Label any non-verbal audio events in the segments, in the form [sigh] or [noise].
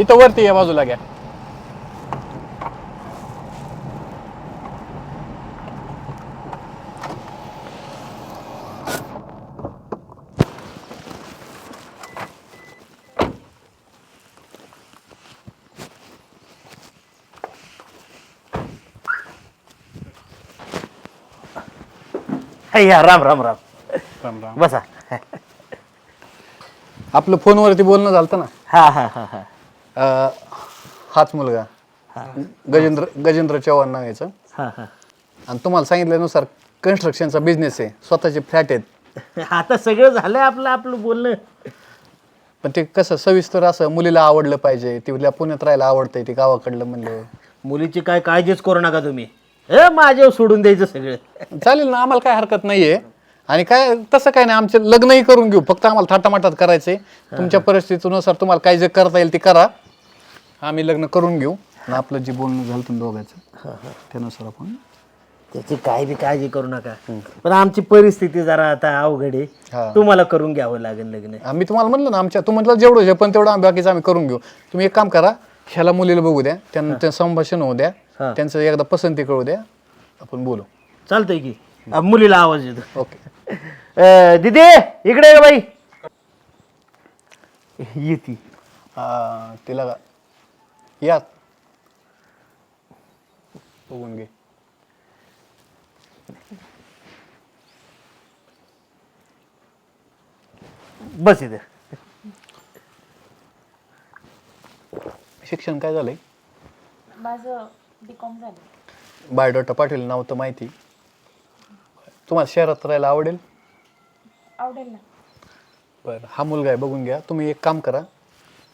इथं वरती या बाजूला घ्या. या राम राम राम. राम राम. बसा. आपलं फोनवरती बोलणं झालं ना? हा हा हा हा. अं, हाच मुलगा. गजेंद्र गजेंद्र चव्हाण नाव याचं. हा हा. आणि तुम्हाला सांगितल्यानुसार कन्स्ट्रक्शनचा बिझनेस आहे. स्वतःचे फ्लॅट आहेत. [laughs] आता सगळं झालंय आपलं आपलं बोलणं. पण ते कसं सविस्तर असं मुलीला आवडलं पाहिजे. तिला पुण्यात राहायला आवडतंय ते गावाकडलं म्हणलं. मुलीची काय काळजीच करू नका तुम्ही. हे माझ्यावर सोडून द्यायचं सगळं. चालेल ना आम्हाला काय हरकत नाहीये. आणि काय तसं काय नाही आमचं लग्नही करून घेऊ. फक्त आम्हाला थाटामाटात करायचंय. तुमच्या परिस्थितीनुसार तुम्हाला काय जे करता येईल ते करा. आम्ही लग्न करून घेऊ. आणि आपलं जे बोलणं झालं तुम्ही दोघांचं त्यानुसार आपण त्याची काय बी काळजी करू नका. पण आमची परिस्थिती जरा आता अवघड. आहे. तुम्हाला करून घ्यावं लागेल लग्न. आम्ही तुम्हाला म्हणलं ना आमच्या तू म्हटलं जेवढं झेपन तेवढं आम्ही बाकीचं आम्ही करून घेऊ. तुम्ही एक काम करा ह्याला मुलीला बघू द्या त्यांना संभाषण होऊ द्या. त्यांचं एकदा पसंती कळू द्या आपण बोलू. चालतंय की. मुलीला आवाज येतो. ओके. दिदी इकडे ये बाई. येती हा, तिला का? या. बघून घे. बस इथे. शिक्षण काय झालंय? माझं बी कॉम झालं बायोडाटा पाठवलं नाव तर माहिती. तुम्हाला शहरात राहायला आवडेल? आवडेल ना. बरं हा मुलगा आहे बघून घ्या. तुम्ही एक काम करा.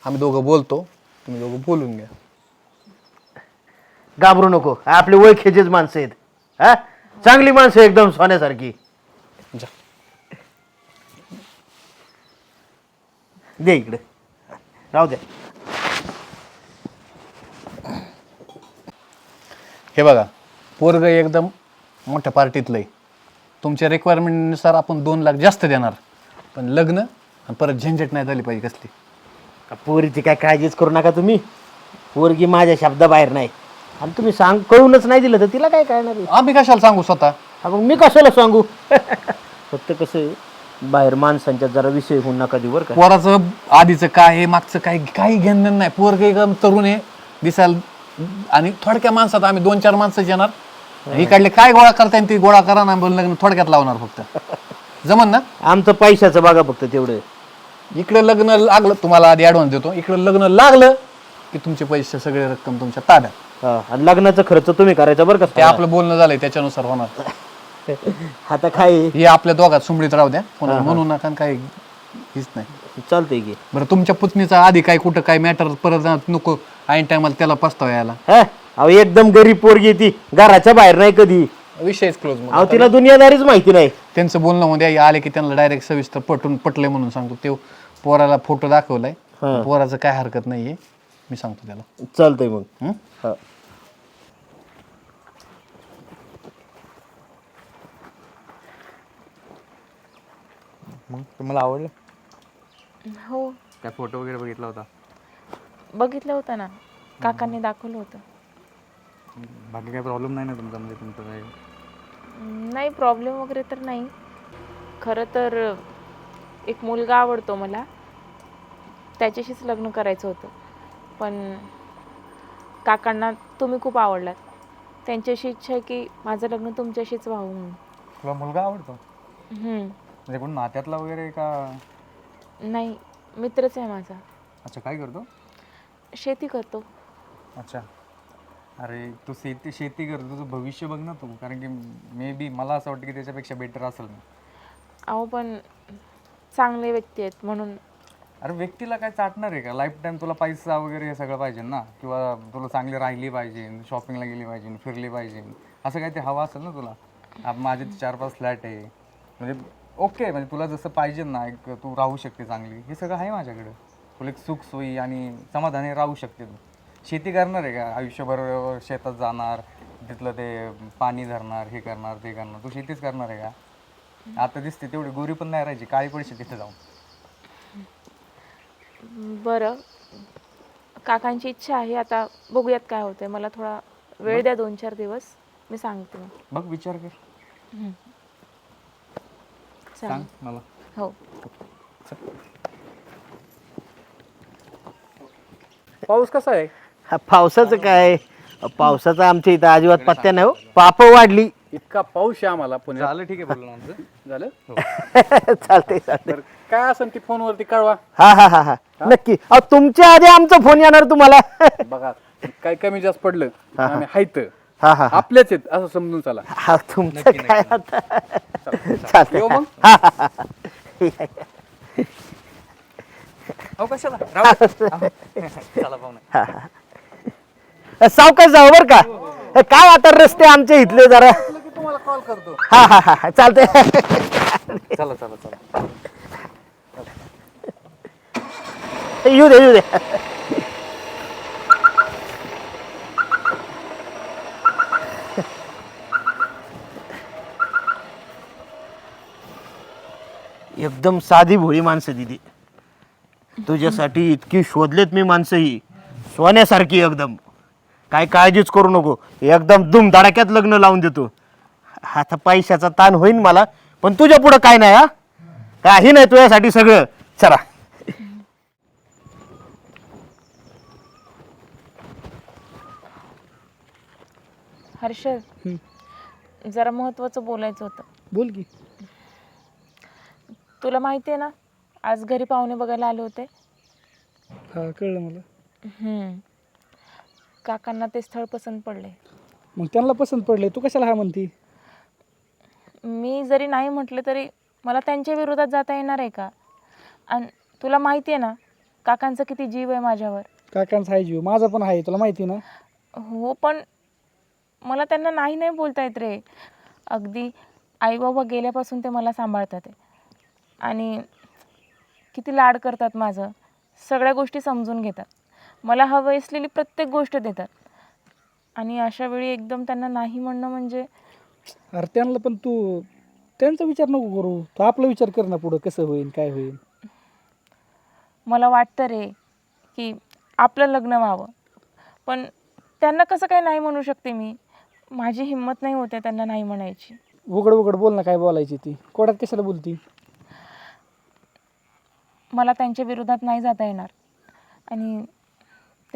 आम्ही दोघं बोलतो. तुम्ही दोघं बोलून घ्या. घाबरू नको. आपली ओळखीचीच माणसं आहेत. हा? चांगली माणसं एकदम सोन्यासारखी. जा. दे इकडे. राहू द्या. हे बघा पोरग एकदम मोठ्या पार्टीतलं आहे तुमच्या रिक्वायरमेंटनुसार आपण दोन लाख जास्त देणार. पण लग्न आणि परत झंझट नाही झाली पाहिजे कसली. का पोरीची काय काळजीच करू नका तुम्ही. पोरगी माझ्या शब्दाबाहेर नाही. आणि तुम्ही सांग कळूनच नाही दिलं तर तिला काय कळणार आहे? आम्ही कशाला सांगू स्वतः? हा, मग मी कशाला सांगू? [laughs] फक्त कसं आहे, बाहेर माणसांच्या जरा विषय होऊन नका देऊ बरं का. पोराचं आधीचं काय आहे मागचं काय काही घेणं नाही. पोरग एकदम तरुण आहे दिसायला आणि थोडक्या माणसात आम्ही दोन चार माणसं येणार. इकडले काय गोळा करता येईल ती गोळा करा ना बोल लग्न थोडक्यात लावणार फक्त. जमन ना? आमचं पैशाचं बघा फक्त तेवढं. इकडे लग्न लागलं तुम्हाला आधी ऍडव्हान्स देतो. इकडे लग्न लागलं की तुमचे पैसे सगळे रक्कम तुमच्या ताब्यात. हा, आणि लग्नाचा खर्च तुम्ही करायचा बरं ते का आपलं बोलणं झालंय त्याच्यानुसार होणार. [laughs] आता काय? हे आपल्या दोघात सुमडीत राहू द्या. कोणाला म्हणू नका आणि काही हीच नाही. चालतंय की. बरं तुमच्या पुतणीचा आधी काय कुठं काय मॅटर परत नको. ऐन टायमाला त्याला पस्ताव यायला. हा? अहो एकदम गरीब पोरगी ती. घराच्या बाहेर नाही कधी. विषयच क्लोज मग. अहो तिला दुनियादारीच माहिती नाही. त्यांचं बोलणं मध्ये आले की त्यांना डायरेक्ट सविस्तर पटून पटलंय म्हणून सांगतो. ते पोराला फोटो दाखवलाय. हा. पोराचं काय हरकत नाहीये. मी सांगतो त्याला. चालतंय मग. हं? हा. मग तुम्हाला आवडलं? हो. काय फोटो वगैरे बघितला होता? बघितलं होतं ना. काकांनी दाखवलं होतं. बाकी काही प्रॉब्लेम नाही ना तुमचा? म्हणजे तुमचं काय? अं, नाही प्रॉब्लेम वगैरे तर नाही. खरं तर एक मुलगा आवडतो मला. त्याच्याशीच लग्न करायचं होतं. पण काकांना तुम्ही खूप आवडलात. त्यांच्याशी इच्छा आहे की माझं लग्न तुमच्याशीच व्हावं म्हणून. तुला मुलगा आवडतो? हम्म. म्हणजे कोण नात्यातला वगैरे का? नाही मित्रच आहे माझा. अच्छा काय करतो? शेती करतो. अच्छा. अरे तू शेती शेती करतो तुझं भविष्य बघ ना तू. कारण की मे बी मला असं वाटतं की त्याच्यापेक्षा बेटर असेल ना अहो पण चांगले व्यक्ती आहेत म्हणून. अरे व्यक्तीला काय चाटणार आहे का? लाईफ टाईम तुला पैसा वगैरे हे सगळं पाहिजे ना? किंवा तुला चांगली राहिली पाहिजे शॉपिंगला गेली पाहिजे फिरली पाहिजे. असं काही ते हवं असेल ना तुला? आप माझे ते चार पाच फ्लॅट आहे. म्हणजे ओके म्हणजे तुला जसं पाहिजे ना एक तू राहू शकते चांगली. हे सगळं आहे माझ्याकडे. तुला एक सुख सोयी आणि समाधानी राहू शकते तू. शेती करणार आहे का? आयुष्यभर शेतात जाणार तिथलं ते पाणी धरणार हे करणार ते करणार. तू शेतीच करणार आहे का? आता दिसते तेवढी गोरी पण नाही राहायची. काळी पडशी तिथे जाऊन. बरं. काकांची इच्छा आहे. आता बघूयात काय होतंय. मला थोडा वेळ द्या दोन चार दिवस. मी सांगते. मग बघ विचार कर. सांग मला. हो. पाऊस कसा आहे? हा, पावसाचं काय? पावसाचा आमच्या इथं अजिबात पत्त्या नाही हो. पाप वाढली. इतका पाऊस आहे आम्हाला पुण्यात. झालं ठीक आहे बोलणं आमचं. [laughs] झालं? [laughs] चालतंय चालतंय. तर काय असेल ती फोनवरती कळवा. हा हा हा हा. नक्की. अहो तुमच्या आधी आमचा फोन येणार तुम्हाला. [laughs] बघा काय कमी जास्त पडलं आम्ही हायत. हा हा आपल्याच आहेत असं समजून चला. हा तुमचं काय आता? चालतंय येऊ मग? हो कशाला? राहू दे. अहो, चला पाहुणे सावकाश जाऊ बर का. काय आता रस्ते आमच्या इथले जरा. तुम्हाला कॉल करतो हा हा हा हा, चालतंय. चला चला चला. येऊ दे येऊ दे. एकदम साधी भोळी माणसं दिदी तुझ्यासाठी इतकी शोधलेत मी माणसं ही सोन्यासारखी एकदम. काय काळजीच करू नको. एकदम दुम धडाक्यात लग्न लावून देतो. आता पैशाचा ताण होईन मला पण तुझ्या पुढं काय नाही हा? काही नाही तुझ्यासाठी सगळं. चला. हर्षद जरा महत्वाचं बोलायचं होतं. बोल की. तुला माहिती आहे ना आज घरी पाहुणे बघायला आले होते. हा कळलं मला. हम्म. काकांना ते स्थळ पसंत पडले. मग त्यांना पसंत पडले. तू कशाला हा म्हणती? मी जरी नाही म्हटलं तरी मला त्यांच्या विरोधात जाता येणार आहे का? आणि तुला माहिती आहे ना काकांचा किती जीव आहे माझ्यावर. काकांचा आहे जीव. माझा पण आहे तुला माहिती ना? हो पण मला त्यांना नाही नाही बोलता येत रे. अगदी आईबाबा गेल्यापासून ते मला सांभाळतात आहे. आणि किती लाड करतात माझं. सगळ्या गोष्टी समजून घेतात. मला हवं असलेली प्रत्येक गोष्ट देतात. आणि अशा वेळी एकदम त्यांना नाही म्हणणं म्हणजे अरे त्यांना पण तू त्यांचा विचार नको करू. तू आपला विचार कर ना पुढं कसं होईल काय होईल. मला वाटतं रे की आपलं लग्न व्हावं. पण त्यांना कसं काय नाही म्हणू शकते मी? माझी हिंमत नाही होते त्यांना नाही म्हणायची. उघड उघड बोल ना काय बोलायची ती. कोड्यात कशाला बोलती? मला त्यांच्या विरोधात नाही जाता येणार. आणि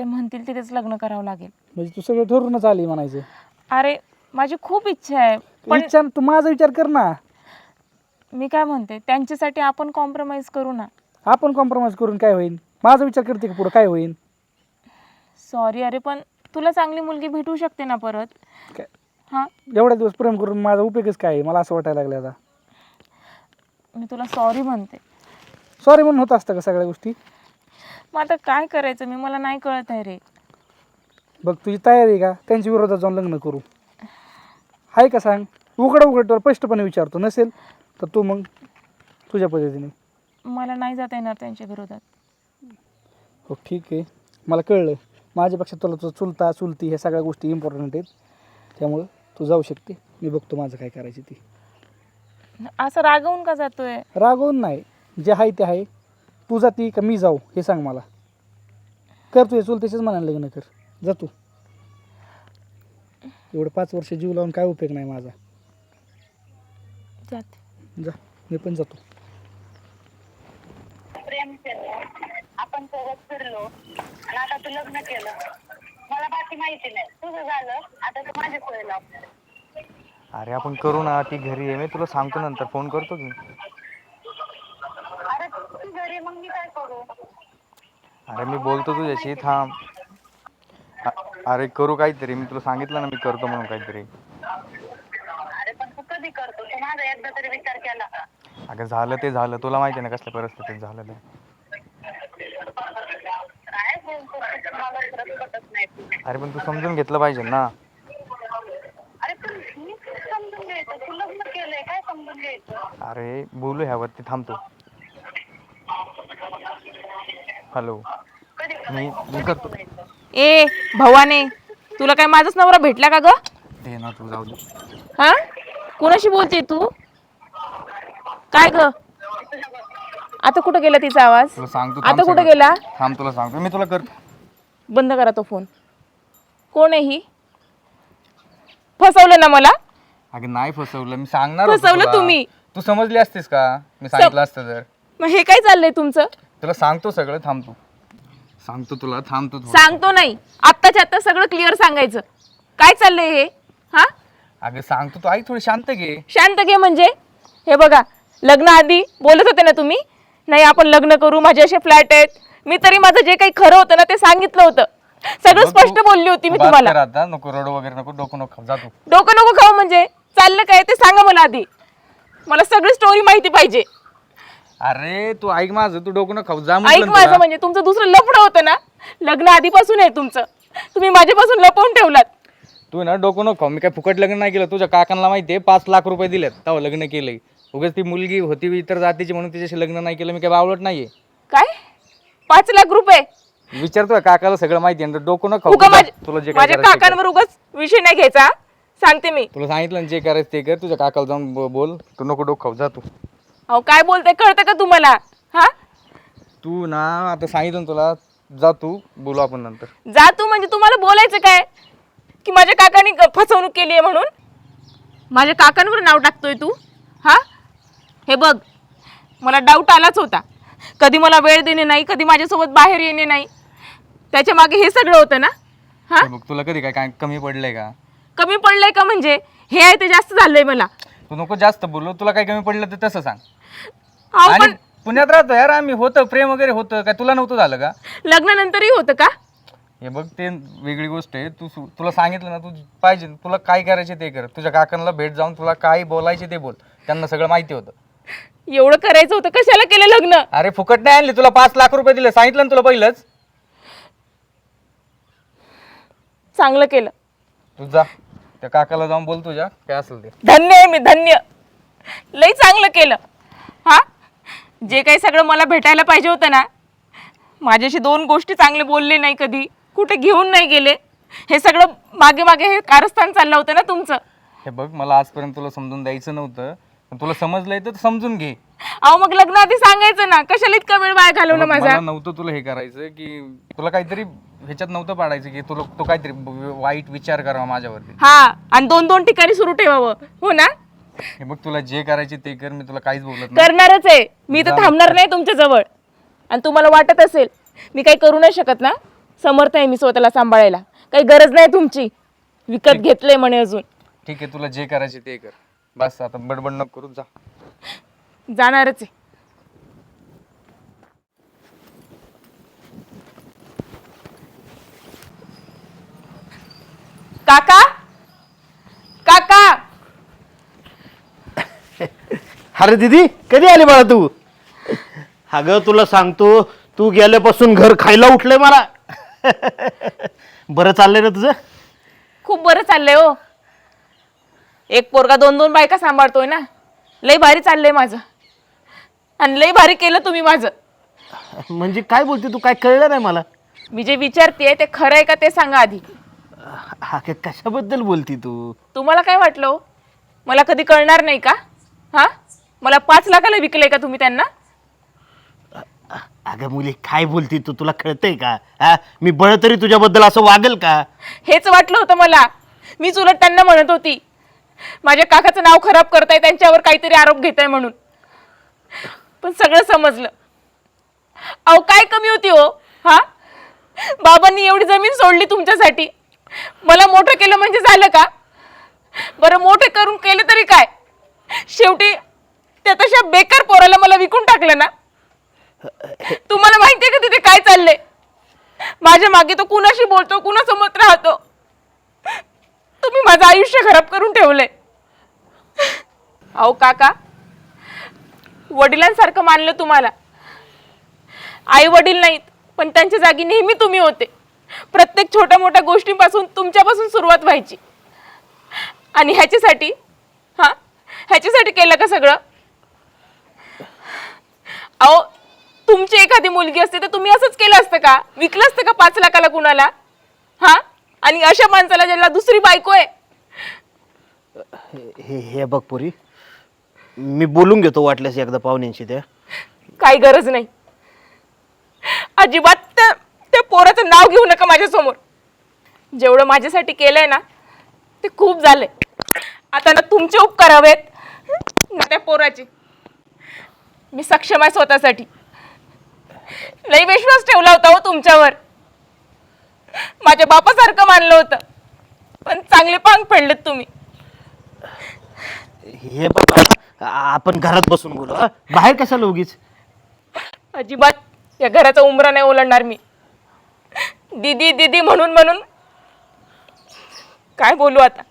ते म्हणतील तिथेच लग्न करावं लागेल. म्हणजे तू सगळं ठरूनच आली म्हणायचं. अरे माझी खूप इच्छा आहे पण विचार तू माझा विचार कर ना. मी काय म्हणते त्यांच्यासाठी आपण कॉम्प्रोमाइज करू ना. आपण कॉम्प्रोमाइज करून काय होईल माझा विचार करते का पुढं? काय होईल सॉरी अरे पण तुला चांगली मुलगी भेटू शकते ना परत. काय? हां? एवढ्या दिवस प्रेम करून माझा उपयोगच काय आहे? मला असं वाटायला लागलं आता. मी तुला सॉरी म्हणते. सॉरी म्हणून होत असतं का सगळ्या गोष्टी? मग आता काय करायचं? मी मला नाही कळत आहे रे. बघ तुझी तयारी आहे का? त्यांच्या विरोधात जाऊन लग्न करू. आहे का सांग? उघड उघड तुला स्पष्टपणे विचारतो. नसेल तर तू मग तुझ्या पद्धतीने. मला नाही जाता येणार त्यांच्या विरोधात. हो ठीक आहे. मला कळलं. माझ्यापेक्षा तुला तुझं चुलता चुलती ह्या सगळ्या गोष्टी इम्पॉर्टंट आहेत. त्यामुळं तू जाऊ शकते. मी बघतो माझं काय करायची ती. असं रागवून का जातोय? रागवून नाही. जे आहे ते आहे. तू जाती का मी जाऊ हे सांग मला. कर तुझ्या चुलतेच्याच मनाने लग्न कर. जा तू. एवढं पाच वर्ष जीव लावून काय उपयोग नाही माझा. जाते. जा मी पण जातो. प्रेम केलं. आपण सोबत फिरलो. आणि आता तू लग्न केलं. मला बाकी माहिती नाही. तुझं झालं. आता तू माझी सोय लाव. अरे आपण करू ना. ती घरी आहे मी तुला सांगतो नंतर. फोन करतो की अरे तू घरी मग मी काय करू अरे मी बोलतो तुझ्याशी थांब. अ- अरे करू काहीतरी मी तुला सांगितलं ना मी करतो म्हणून काहीतरी. अरे पण तू कधी करतो? तू माझा एकदा तरी विचार केला का? अगं झालं ते झालं तुला माहिती आहे ना कसल्या परिस्थितीत झालं ते काय बोलतो? तू? मला खरंच पटत नाही. तू अरे पण तू समजून घेतलं पाहिजे ना. अरे पण मी काय समजून घ्यायचं? तू लग्न केलंय काय समजून घ्यायचं? अरे बोलू ह्यावरती थांबतो. हॅलो मी मी करतो. ए भवाने तुला काय माझाच नवरा भेटला का ग? ते ना तू जाऊ दे. हा? कोणाशी बोलते तू? काय ग? आता कुठं गेला तिचा आवाज? तुला सांगतो आता कुठं सगळं. गेला? थांब तुला सांगतो. मी तुला कर बंद करा तो फोन. कोण आहे ही? फसवलं ना मला? अगं नाही फसवलं. मी सांगणार होतो फसवलं तुला. तुम्ही. तू समजली असतीस का? मी सांगितलं असतं तर. मग हे काय चाललंय तुमचं? तुला सांगतो सगळं थांबतो सांगतो तुला थांबतो. सांगतो नाही. आत्ताच्या आत्ता सगळं क्लिअर सांगायचं. काय चाललंय हे? हा? अगं सांगतो तू आई थोडी शांत घे. शांत घे म्हणजे? हे बघा लग्न आधी बोलत होते ना तुम्ही? नाही आपण लग्न करू माझे असे फ्लॅट आहेत. मी तरी माझं जे काही खरं होतं ना ते सांगितलं होतं. सगळं स्पष्ट बोलली होती तू मी बात तुम्हाला. कर आता नको रडू वगैरे नको डोकं नको खाऊ, जा तू. डोकं नको खाऊ म्हणजे? चाललं काय? ते सांगा मला आधी. मला सगळी स्टोरी माहिती पाहिजे. अरे तू ऐक माझं तू डोकं खाऊ जा ऐक म्हटलं ना माझं तुला. म्हणजे तुमचं दुसरं लफडं होतं ना लग्न आधीपासून आहे तुमचं तुम्ही माझ्यापासून लपवून ठेवलात तू ना डोकं नको खाऊ. मी काय फुकट लग्न नाही केलं तुझ्या काकांना माहितीये पाच लाख रुपये दिलेत तेव्हा लग्न केलंय उगाच ती मुलगी होती इतर जातीची म्हणून तिच्याशी लग्न नाही केलं मी काय बावलट नाहीये काय पाच लाख रुपये विचारतोय काकाला सगळं माहिती आहे डोकं नको उगा खाऊ. माझ्या तुला जे काय माझ्या करायचं ते कर. काकांवर उगाच विषय नाही घ्यायचा सांगते मी तुला सांगितलं ना जे करायचं ते कर तुझ्या काकाला जाऊन ब- बोल तू नको डोकं खाऊ जा तू अहो काय बोलताय कळतं का तुम्हाला? हा? तू ना आता सांगितलं ना तुला जा तू बोलू आपण नंतर. जा तू म्हणजे तुम्हाला बोलायचं काय? की माझ्या काकाने फसवणूक केली आहे म्हणून? माझ्या काकांवर नाव टाकतोय तू? हा? हे बघ मला डाऊट आलाच होता. कधी मला वेळ देणे नाही कधी माझ्यासोबत बाहेर येणे नाही. त्याच्यामागे हे सगळं होतं ना? हा? हे बघ तुला कधी काय काय कमी पडलंय का? कमी पडलंय का म्हणजे? हे आहे ते जास्त झालंय मला. तू नको जास्त बोलू. तुला काय कमी पडलं तर तसं सांग. अहो आणि पण पुण्यात राहतो यार आम्ही. होतं प्रेम वगैरे होतं. काय तुला नव्हतं झालं का? लग्नानंतरही होतं का? हे बघ ते वेगळी गोष्ट आहे. तू सु- तुला सांगितलं ना तू पाहिजे. तुला काय करायचे ते कर. तुझ्या काकांना भेट जाऊन तुला काय बोलायचे ते बोल. त्यांना सगळं माहिती होतं. एवढं करायचं होतं? कशाला केलं लग्न? अरे फुकट नाही आणली. तुला पाच लाख रुपये दिले. सांगितलं ना तुला पहिलंच? चांगलं केलं. तू जा. त्या काकाला जाऊन बोल तुझ्या. काय असेल ते. धन्य आहे मी धन्य. लई चांगलं केलं. जे काही सगळं मला भेटायला पाहिजे होतं ना माझ्याशी दोन गोष्टी चांगले बोलले नाही कधी कुठे घेऊन नाही गेले. हे सगळं मागे मागे हे कारस्थान चाललं होतं ना तुमचं. हे बघ मला आजपर्यंत तुला समजून द्यायचं नव्हतं पण तुला समजलंय तर समजून घे. अहो मग लग्न आधी सांगायचं ना कशाला इतका वेळ वाया घालवलं माझा? मला नव्हतं तुला हे करायचं की तुला काहीतरी ह्याच्यात नव्हतं पाडायचं की तुला तो काहीतरी वाईट विचार करावा माझ्यावरती. हा आणि दोन दोन ठिकाणी सुरू ठेवावं. हो ना? हे बघ तुला जे करायचे ते कर मी तुला काहीच बोलत नाही. करणारच आहे. मी तर थांबणार नाही तुमच्या जवळ. आणि तुम्हाला वाटत असेल मी काही करू नाही शकत ना? समर्थ आहे मी स्वतःला सांभाळायला. काही गरज नाही तुमची. विकत घेतलंय म्हणे अजून. ठीक आहे तुला जे करायचे ते कर. बस आता बडबड नको करू जा. जाणारच आहे. काका काका? अरे दीदी कधी आली बाळा तू? अगं तुला सांगतो तू गेल्यापासून घर खायला उठलंय मला. बरं चाललंय ना तुझं? खूप बरं चाललंय हो. एक पोरगा दोन दोन बायका सांभाळतोय ना. लय भारी चाललंय माझं. आणि लय भारी केलं तुम्ही माझं. म्हणजे काय बोलते तू? काय कळलं नाही मला? मी जे विचारते ते खरं आहे का ते सांगा आधी. हा काय कशाबद्दल बोलती तू? तुम्हाला काय वाटलं हो? मला कधी कळणार नाही का? हा? मला पाच लाखाला विकलंय का तुम्ही त्यांना? अगं मुली काय बोलती तू? तुला कळतंय का? हा? मी बळ तरी तुझ्याबद्दल असं वागल का? हेच वाटलं होतं मला. मीच उलट त्यांना म्हणत होती. माझ्या काकाचं नाव खराब करताय त्यांच्यावर काहीतरी आरोप घेताय म्हणून. पण सगळं समजलं. अहो काय कमी होती हो? हा? बाबांनी एवढी जमीन सोडली तुमच्यासाठी. मला मोठं केलं म्हणजे झालं का? बरं मोठं करून केलं तरी काय? शेवटी त्या तशा बेकार पोराला मला विकून टाकलं ना? तुम्हाला माहितीये का तिथे काय चाललंय? माझ्या मागे तो कुणाशी बोलतो कुणासोबत राहतो? तुम्ही माझं आयुष्य खराब करून ठेवलंय. अहो काका वडिलांसारखं मानलं तुम्हाला. आई वडील नाहीत पण त्यांच्या जागी नेहमी तुम्ही होते. प्रत्येक छोट्या मोठ्या गोष्टींपासून तुमच्यापासून सुरुवात व्हायची. आणि ह्याच्यासाठी हा? ह्याच्यासाठी केलं का सगळं? अहो तुमची एखादी मुलगी असते तर तुम्ही असंच केलं असतं का? विकलं असतं का पाच लाखाला कुणाला? हा? आणि अशा माणसाला ज्याला दुसरी बायको आहे. हे हे बघ पुरी मी बोलून घेतो वाटल्यास एकदा पाहुण्यांशी त्या. काही गरज नाही. अजिबात त्या त्या पोराचं नाव घेऊ नका माझ्यासमोर. जेवढं माझ्यासाठी केलंय ना ते खूप झालंय. आता ना तुमचे उपकार हवेत ना त्या पोराचे. मी सक्षम आहे स्वतःसाठी. लई विश्वास ठेवला होता हो तुमच्यावर. माझ्या बापासारखं मानलं होतं. पण चांगले पांग फेडलेत तुम्ही. हे बघ आपण घरात बसून बोलू हा? बाहेर कशाला उगीच? अजिबात. या घराचा उमरा नाही ओलांडणार मी. दीदी दीदी म्हणून म्हणून. काय बोलू आता?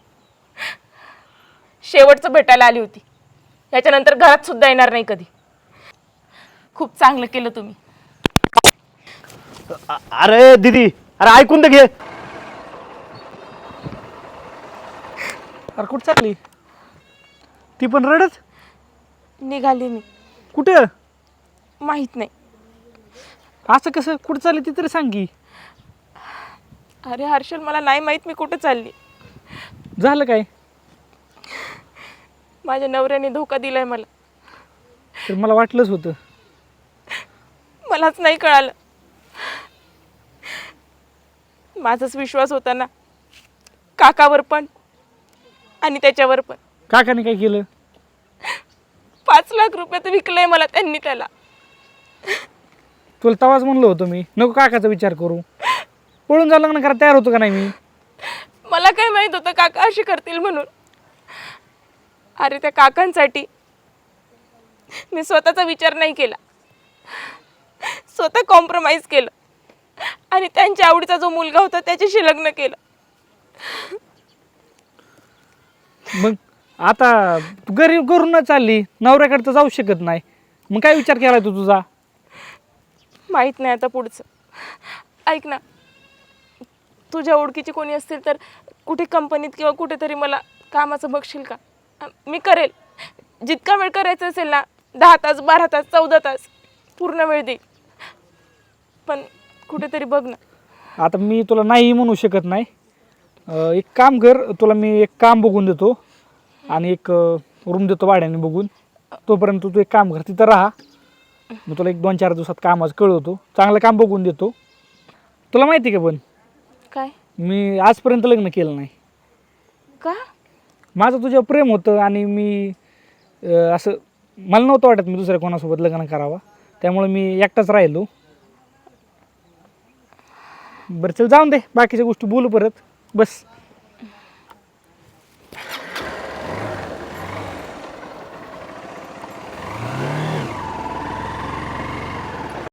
शेवटचं भेटायला आली होती. याच्यानंतर घरात सुद्धा येणार नाही कधी. खूप चांगलं केलं तुम्ही. अ- अरे दीदी अरे ऐकून तर घे. अरे कुठं चालली? ती पण रडत? निघाली मी. कुठं? माहीत नाही. असं कसं? कुठं चालली ती तरी सांग की. अरे हर्षल मला नाही माहीत मी कुठं चालली. झालं काय? माझ्या नवऱ्याने धोका दिलाय मला. तर मला वाटलंच होतं. मलाच नाही कळालं. माझाच विश्वास होता ना. काकावर पण आणि त्याच्यावर पण. काकाने काय केलं? पाच लाख रुपयात विकलंय मला त्यांनी त्याला. तुला तवाच म्हणलं होतं मी नको काकाचा विचार करू. पळून जा लग्न करा तयार होतो का नाही मी? मला काय माहीत होतं काका अशी करतील म्हणून. अरे त्या काकांसाठी मी स्वतःचा विचार नाही केला. स्वतः कॉम्प्रोमाइज केलं. आणि त्यांच्या आवडीचा जो मुलगा होता त्याच्याशी लग्न केलं. मग आता तू घरी घरून चालली नवऱ्याकडे तर जाऊ शकत नाही. मग काय विचार केला तू तुझा? माहीत नाही आता पुढचं. ऐक ना तुझ्या ओळखीची कोणी असतील तर कुठे कंपनीत किंवा कुठेतरी मला कामाचं बघशील का? मी करेल. जितका वेळ करायचा असेल ना दहा तास बारा तास चौदा तास पूर्ण वेळ देईल. पण कुठेतरी बघ ना. आता मी तुला नाही म्हणू शकत नाही. अं, एक काम कर तुला मी एक काम बघून देतो आणि एक रूम देतो भाड्याने बघून. तोपर्यंत तू एक काम कर तिथं राहा. मी तुला एक दोन चार दिवसात कामाचं कळवतो. चांगलं काम बघून देतो. तुला माहिती का पण? काय? मी आजपर्यंत लग्न केलं नाही. का? माझं तुझ्यावर प्रेम होतं आणि मी अं, असं मला नव्हतं वाटत मी दुसऱ्या कोणासोबत लग्न करावा. त्यामुळे मी एकटाच राहिलो. बरं चल जाऊन दे बाकीच्या गोष्टी बोलू परत. बस.